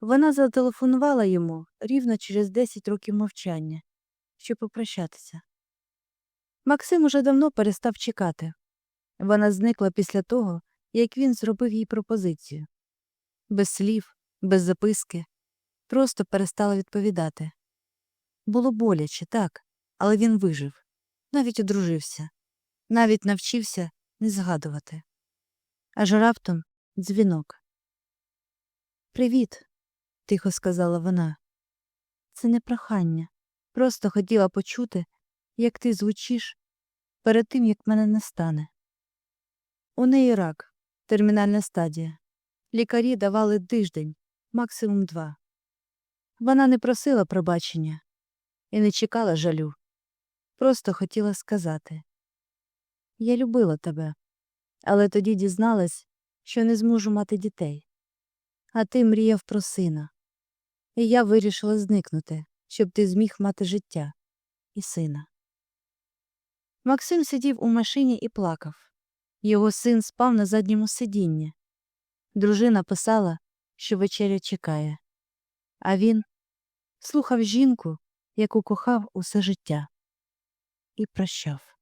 Вона зателефонувала йому рівно через 10 років мовчання, щоб попрощатися. Максим уже давно перестав чекати. Вона зникла після того, як він зробив їй пропозицію. Без слів, без записки, просто перестала відповідати. Було боляче, так, але він вижив, навіть одружився, навіть навчився не згадувати. Аж раптом дзвінок. Привіт, тихо сказала вона. Це не прохання. Просто хотіла почути, як ти звучиш перед тим, як мене не стане. У неї рак, термінальна стадія. Лікарі давали тиждень, максимум два. Вона не просила пробачення і не чекала жалю. Просто хотіла сказати Я любила тебе, але тоді дізналась, що не зможу мати дітей. А ти мріяв про сина. І я вирішила зникнути, щоб ти зміг мати життя і сина. Максим сидів у машині і плакав. Його син спав на задньому сидінні. Дружина писала, що вечеря чекає. А він слухав жінку, яку кохав усе життя, і прощав.